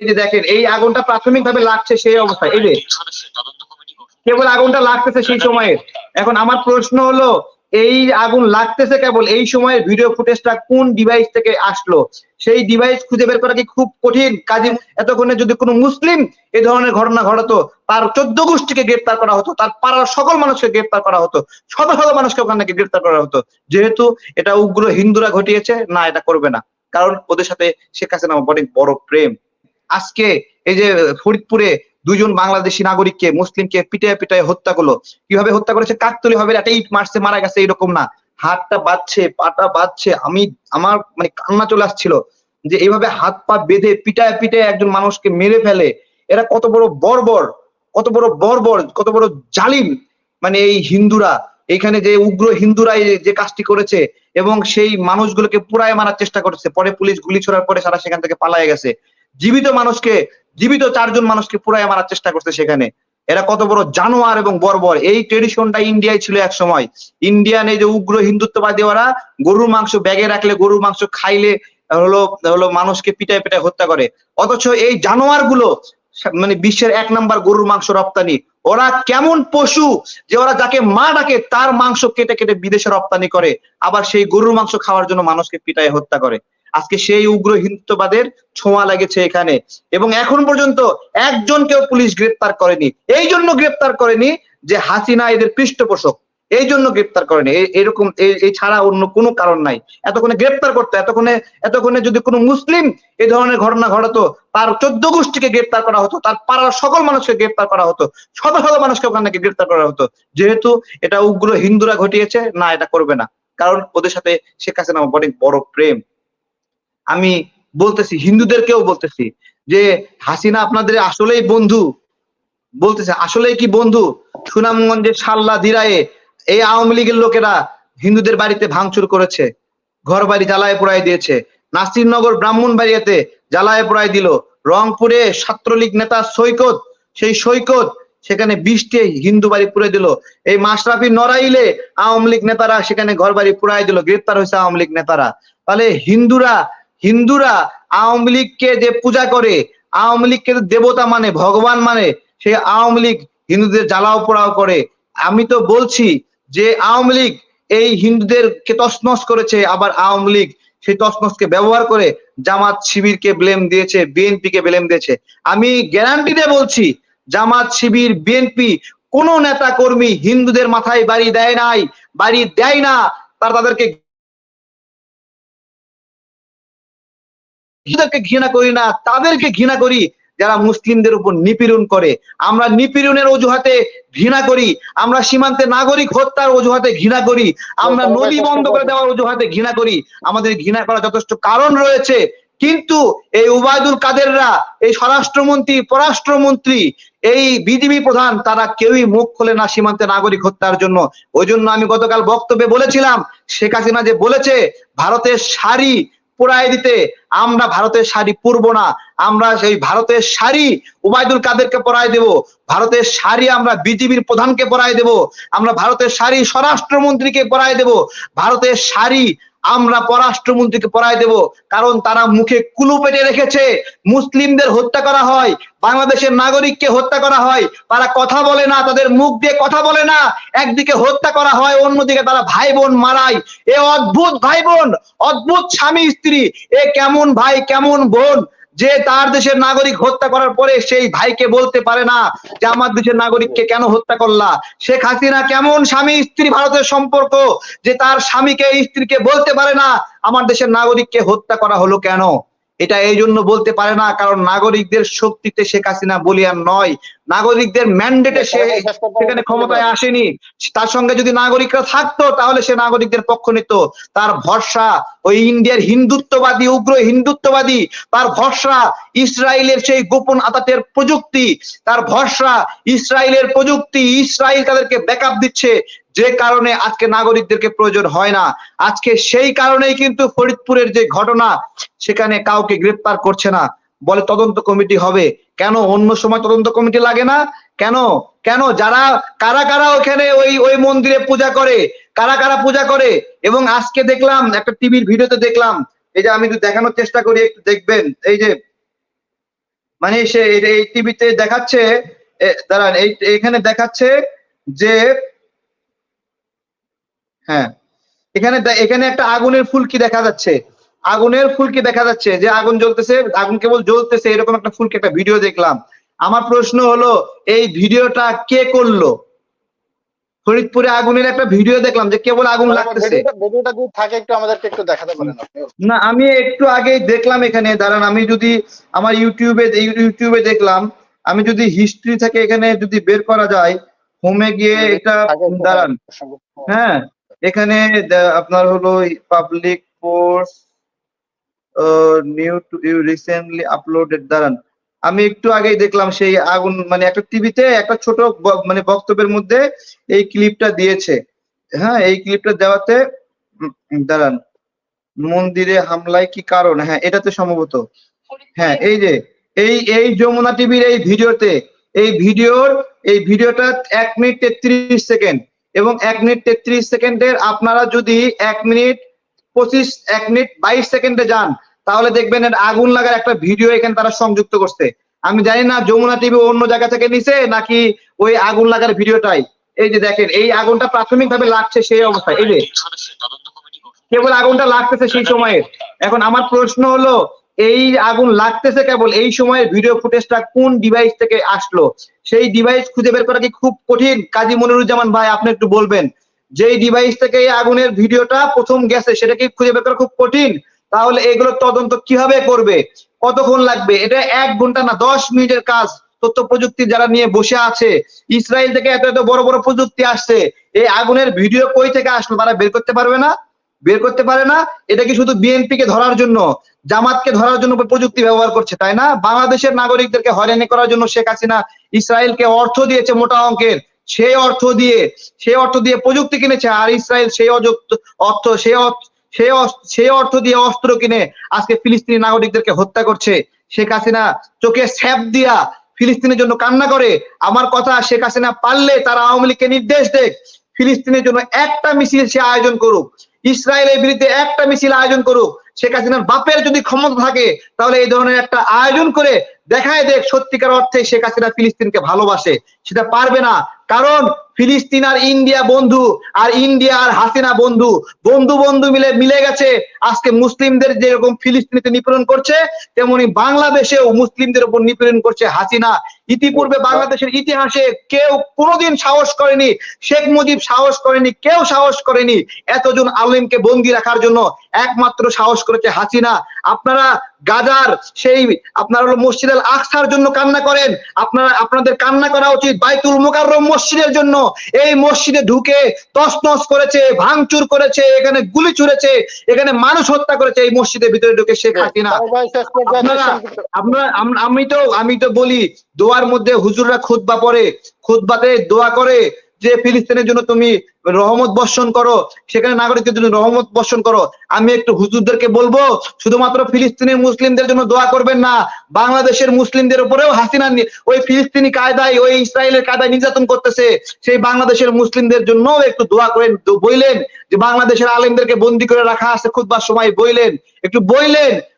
এই যে দেখেন, এই আগুনটা প্রাথমিকভাবে লাগছে সেই অবস্থায়। এই যে কেবল আগুনটা লাগতেছে সেই সময়ে এখন আমার প্রশ্ন হলো, এই আগুন লাগতেছে কেবল এই সময়ের ভিডিও ফুটেজটা কোন ডিভাইস থেকে আসলো? সেই ডিভাইস খুঁজে বের করা কি খুব কঠিন? কাজে, এতক্ষণে যদি কোনো মুসলিম এই ধরনের ঘটনা ঘটাতো, তার চোদ্দ গোষ্ঠীকে গ্রেপ্তার করা হতো, তার পাড়ার সকল মানুষকে গ্রেপ্তার করা হতো, শত শত মানুষকে ওখান থেকে গ্রেপ্তার করা হতো। যেহেতু এটা উগ্র হিন্দুরা ঘটিয়েছে, না, এটা করবে না। কারণ ওদের সাথে শেখ হাসিনা অনেক বড় প্রেম। আজকে এই যে ফরিদপুরে দুজন বাংলাদেশি নাগরিককে, মুসলিমকে পিটায় পিটায় হত্যা করল। কীভাবে হত্যা করেছে? কাকতলি ভাবে একটা ইট মারছে মারা গেছে, এরকম না। হাতটা বাজছে পাটা বাজছে আমি, আমার মানে কান্না চলে আসছিল যে এইভাবে হাত পা বেঁধে পিটায় পিটায় একজন মানুষকে মেরে ফেলে। এরা কত বড় বর্বর, কত বড় বর্বর, কত বড় জালিম মানে এই হিন্দুরা। এখানে যে উগ্র হিন্দুরা যে কাজটি করেছে এবং সেই মানুষগুলোকে পুরায় মারার চেষ্টা করেছে। পরে পুলিশ গুলি ছোড়ার পরে সারা সেখান থেকে পালায় গেছে। জীবিত মানুষকে, জীবিত চারজন মানুষকে পুরাই মারার চেষ্টা করছে সেখানে। এরা কত বড় জানোয়ার এবং বর্বর। এই ট্রেডিশনটা ইন্ডিয়ায় ছিল এক সময়। ইন্ডিয়ান এই যে উগ্র হিন্দুত্ববাদী ওরা গরুর মাংস ব্যাগে রাখলে, গরুর মাংস খাইলে হলো হলো মানুষকে পিটায় পিটায় হত্যা করে। অথচ এই জানোয়ারগুলো মানে বিশ্বের এক নাম্বার গরুর মাংস রপ্তানি। ওরা কেমন পশু যে ওরা যাকে মা ডাকে, তার মাংস কেটে কেটে বিদেশে রপ্তানি করে। আবার সেই গরুর মাংস খাওয়ার জন্য মানুষকে পিটায় হত্যা করে। আজকে সেই উগ্র হিন্দুত্ববাদের ছোঁয়া লেগেছে এখানে। এবং এখন পর্যন্ত একজনকেও পুলিশ গ্রেপ্তার করেনি। এই জন্য গ্রেপ্তার করেনি যে হাসিনা এদের পৃষ্ঠপোষক। এই জন্য গ্রেপ্তার করেনি। এরকম এই ছাড়া অন্য কোনো কারণ নাই। এতক্ষণে গ্রেপ্তার করতো, এতক্ষণে এতক্ষণে যদি কোনো মুসলিম এই ধরনের ঘটনা ঘটাতো, তার চোদ্দ গোষ্ঠীকে গ্রেপ্তার করা হতো, তার পাড়ার সকল মানুষকে গ্রেপ্তার করা হতো, শত শত মানুষকে ওখান থেকে গ্রেপ্তার করা হতো। যেহেতু এটা উগ্র হিন্দুরা ঘটিয়েছে, না, এটা করবে না। কারণ ওদের সাথে শেখ হাসিনা অনেক বড় প্রেম। আমি বলতেছি, হিন্দুদেরকেও বলতেছি যে, হাসিনা আপনাদের আসলেই বন্ধু। বলতেছে, আসলেই কি বন্ধু? সুনামগঞ্জের সাল্লা দিরায়ে এই আওয়ামী লীগের লোকেরা হিন্দুদের বাড়িতে ভাঙচুর করেছে ঘর বাড়ি জ্বালায় পোড়ায় দিয়েছে। নাসিরনগর ব্রাহ্মণবাড়িয়াতে জ্বালায় পোড়ায় দিল। রংপুরে ছাত্রলীগ নেতা সৈকত, সেই সৈকত সেখানে বৃষ্টি হিন্দু বাড়ি পুড়ে দিল। এই মাশরাফি নড়াইলে আওয়ামী লীগ নেতারা সেখানে ঘর বাড়ি পুড়াই দিল, গ্রেপ্তার হয়েছে আওয়ামী লীগ নেতারা। তাহলে হিন্দুরা হিন্দুরা আওয়ামী লীগকে যে পূজা করে, আওয়ামী লীগকে দেবতা মানে ভগবান মানে সেই আওয়ামী লীগ হিন্দুদের জ্বালাও পোড়াও করে। আমি তো বলছি যে আওয়ামী লীগ এই হিন্দুদেরকে তসনস করেছে, আবার আওয়ামী লীগ সেই তছনছকে ব্যবহার করে জামাত শিবিরকে ব্লেম দিয়েছে বিএনপি কে ব্লেম দিয়েছে। আমি গ্যারান্টি দিয়ে বলছি, জামাত শিবির, বিএনপি কোন নেতা কর্মী হিন্দুদের মাথায় বাড়ি দেয় নাই, বাড়ি দেয় না, তারা তাদেরকে হিন্দুদেরকে ঘৃণা করি না তাদেরকে ঘৃণা করি। যারা মুসলিমদের উপর নিপীড়ন করে আমরা নিপীড়নের অজুহাতে ঘৃণা করি আমরা সীমান্তে নাগরিক হত্যার অজুহাতে ঘৃণা করি আমরা নদী বন্ধ করে দেওয়ার অজুহাতে ঘৃণা করি আমাদের ঘৃণা করার যথেষ্ট কারণ রয়েছে। কিন্তু এই উবায়দুল কাদেররা এই স্বরাষ্ট্রমন্ত্রী পররাষ্ট্রমন্ত্রী এই বিজিবি প্রধান তারা কেউই মুখ খোলে না সীমান্তে নাগরিক হত্যার জন্য। ওই জন্য আমি গতকাল বক্তব্যে বলেছিলাম শেখ হাসিনা যে বলেছে ভারতের শাড়ি পোড়ায় দিতে। আমরা ভারতের শাড়ি পরব না। আমরা সেই ভারতের শাড়ি উবায়দুল কাদেরকে পরায় দেব। ভারতের শাড়ি আমরা বিজেপির প্রধানকে পরায় দেব। আমরা ভারতের শাড়ি স্বরাষ্ট্রমন্ত্রীকে পরায় দেব। ভারতের শাড়ি আমরা পররাষ্ট্রমন্ত্রীকে পরায় দেব, কারণ তারা মুখে কুলু পেটে রেখেছে। মুসলিমদের হত্যা করা হয়, বাংলাদেশের নাগরিককে হত্যা করা হয়। তারা কথা বলে না, তাদের মুখ দিয়ে কথা বলে না। একদিকে হত্যা করা হয়, অন্যদিকে তারা ভাই বোন মারায়। এ অদ্ভুত ভাই বোন অদ্ভুত স্বামী স্ত্রী এ কেমন ভাই, কেমন বোন? যে তার দেশের নাগরিক হত্যা করার পরে সেই ভাইকে বলতে পারে না যে আমার দেশের নাগরিককে কেন হত্যা করলা? শেখ হাসিনা কেমন স্বামী স্ত্রী ভারতের সম্পর্ক যে তার স্বামীকে, স্ত্রীকে বলতে পারে না, আমার দেশের নাগরিককে হত্যা করা হলো কেন? এটা এই জন্য বলতে পারে না কারণ নাগরিকদের শক্তিতে শেখ হাসিনা বলিয়ান নয়। নাগরিকদের ম্যান্ডেটে সে সেখানে ক্ষমতায় আসেনি। তার সঙ্গে যদি নাগরিকরা থাকতো তাহলে সে নাগরিকদের পক্ষ নিত। তার ভরসা ওই ইন্ডিয়ার হিন্দুত্ববাদী উগ্র হিন্দুত্ববাদী তার ভরসা ইসরায়েলের সেই গোপন আতাতের প্রযুক্তি তার ভরসা ইসরায়েলের প্রযুক্তি ইসরায়েল তাদেরকে ব্যাকআপ দিচ্ছে। যে কারণে আজকে নাগরিকদেরকে প্রয়োজন হয় না। আজকে সেই কারণেই কিন্তু ফরিদপুরের যে ঘটনা, সেখানে কাউকে গ্রেপ্তার করছে না। বলে তদন্ত কমিটি হবে। কেন? অন্য সময় তদন্ত কমিটি লাগে না? কেন? কেন? যারা, কারা কারা ওখানে ওই ওই মন্দিরে পূজা করে? কারা কারা পূজা করে? এবং আজকে দেখলাম, একটা টিভির ভিডিওতে দেখলাম। এই যে আমি একটু দেখানোর চেষ্টা করি, একটু দেখবেন। এই যে মানে সে, এই- টিভিতে দেখাচ্ছে দাঁড়ান, এই এখানে দেখাচ্ছে যে হ্যাঁ। এখানে এখানে একটা আগুনের ফুলকি দেখা যাচ্ছে। আগুনের ফুলকি দেখা যাচ্ছে যে আগুন জ্বলতেছে আগুন কেবল জ্বলতেছে এরকম একটা ফুলকি একটা ভিডিও দেখলাম। আমার প্রশ্ন হলো এই ভিডিওটা কে করল? ফরিদপুরে আগুনের একটা ভিডিও দেখলাম যে কেবল আগুন লাগতেছে। ভিডিওটা ভিডিওটা যদি থাকে একটু আমাদেরকে একটু দেখাতে পারেন না আমি একটু আগে দেখলাম এখানে। দাঁড়ান আমি যদি আমার ইউটিউবে ইউটিউবে দেখলাম আমি যদি হিস্ট্রি থেকে এখানে যদি বের করা যায় হোমে গিয়ে এটা দাঁড়ান। হ্যাঁ। এখানে আপনার হলো public post new to you recently uploaded দাঁড়ান। আমি একটু আগেই দেখলাম সেই আগুন মানে একটা টিভিতে একটা ছোট মানে বক্তব্যের মধ্যে এই ক্লিপটা দিয়েছে। হ্যাঁ এই ক্লিপটা দেওয়াতে দাঁড়ান। মন্দিরে হামলায় কি কারণ? হ্যাঁ এটাতে সম্ভবত। হ্যাঁ এই যে, এই এই যমুনা টিভির এই ভিডিওতে, এই ভিডিওর, এই ভিডিওটা এক মিনিট তেত্রিশ সেকেন্ড। এবং এক মিনিট তেত্রিশ সেকেন্ডের আপনারা যদি এক মিনিট পঁচিশ এক মিনিট বাইশ সেকেন্ডে যান তাহলে দেখবেন আগুন লাগার একটা ভিডিও এখানে তারা সংযুক্ত করছে। আমি জানি না যমুনা টিভি অন্য জায়গা থেকে নিছে নাকি ওই আগুন লাগার ভিডিওটাই। এই যে দেখেন এই আগুনটা প্রাথমিকভাবে লাগছে সেই অবস্থায় এই যে। কেবল আগুনটা লাগতেছে সেই সময়ে এখন আমার প্রশ্ন হলো এই আগুন লাগতেছে কেবল এই সময়ের ভিডিও ফুটেজটা কোন ডিভাইস থেকে আসলো? সেই ডিভাইস খুঁজে বের করা কি খুব কঠিন? কাজী মনিরুজ্জামান ভাই, আপনি একটু বলবেন, যেই ডিভাইস থেকে এই আগুনের ভিডিওটা প্রথম গেছে, সেটা কি খুঁজে বের করা খুব কঠিন? তাহলে এগুলোর তদন্ত কীভাবে করবে? কতক্ষণ লাগবে? এটা এক ঘণ্টা না, দশ মিনিটের কাজ তথ্য প্রযুক্তি যারা নিয়ে বসে আছে। ইসরায়েল থেকে এত এত বড় বড় প্রযুক্তি আসছে। এই আগুনের ভিডিও কই থেকে আসলো? তারা বের করতে পারবে না? বের করতে পারে না? এটা কি শুধু বিএনপি কে ধরার জন্য? জামাতকে ধরার জন্য প্রযুক্তি ব্যবহার করছে, তাই না? বাংলাদেশের নাগরিকদেরকে হয়রানি করার জন্য শেখ হাসিনা ইসরায়েলকে অর্থ দিয়েছে মোটা অঙ্কের। সেই অর্থ দিয়ে, সেই অর্থ দিয়ে প্রযুক্তি কিনেছে, আর ইসরায়েল সেই অযুক্ত অর্থ, সেই সেই সেই অর্থ দিয়ে অস্ত্র কিনে আজকে ফিলিস্তিনি নাগরিকদেরকে হত্যা করছে। শেখ হাসিনা চোখে স্যাপ দিয়া ফিলিস্তিনের জন্য কান্না করে। আমার কথা শেখ হাসিনা পারলে তারা আওয়ামী লীগকে নির্দেশ দেখ। ফিলিস্তিনের জন্য একটা মিছিল সে আয়োজন করুক। ইসরায়েলের বিরুদ্ধে একটা মিছিল আয়োজন করুক। শেখ হাসিনার বাপের যদি ক্ষমতা থাকে, তাহলে এই ধরনের একটা আয়োজন করে দেখায় দেখ সত্যিকার অর্থে শেখ হাসিনা ফিলিস্তিনকে ভালোবাসে। সেটা পারবে না। কারণ ফিলিস্তিন আর ইন্ডিয়া বন্ধু, আর ইন্ডিয়া আর হাসিনা বন্ধু বন্ধু বন্ধু মিলে মিলে গেছে। আজকে মুসলিমদের যেরকম ফিলিস্তিনিতে নিপীড়ন করছে, তেমনি বাংলাদেশেও মুসলিমদের উপর নিপীড়ন করছে হাসিনা। ইতিপূর্বে বাংলাদেশের ইতিহাসে কেউ কোনোদিন সাহস করেনি শেখ মুজিব সাহস করেনি কেউ সাহস করেনি এতজন আলেমকে বন্দি রাখার জন্য। একমাত্র সাহস করেছে হাসিনা। আপনারা গাজার সেই আপনার হলো মসজিদ আল আকসার জন্য কান্না করেন। আপনারা আপনাদের কান্না করা উচিত বাইতুল মুকাররম মসজিদের জন্য। এই মসজিদে ঢুকে তছনছ করেছে ভাঙচুর করেছে এখানে গুলি ছুড়েছে এখানে মানুষ হত্যা করেছে এই মসজিদের ভিতরে ঢুকে শেখ হাসিনা। আপনারা আম- আমি তো আমি তো বলি দোয়ার মধ্যে হুজুররা খুতবা পড়ে, খুতবাতে দোয়া করে যে, ফিলিস্তিনের জন্য তুমি রহমত বর্ষণ করো, সেখানে নাগরিকদের জন্য রহমত বর্ষণ করো। আমি একটু হুজুরদেরকে বলব, শুধুমাত্র ফিলিস্তিনের মুসলিমদের জন্য দোয়া করবেন না, বাংলাদেশের মুসলিমদের উপরেও হাসিনা ওই ফিলিস্তিনি কায়দায়, ওই ইসরায়েলের কায়দায় নির্যাতন করতেছে, সেই বাংলাদেশের মুসলিমদের জন্য একটু দোয়া করেন বইলেন, যে, বাংলাদেশের আলেমদেরকে বন্দি করে রাখা আছে, খুতবার সময় বইলেন, একটু বইলেন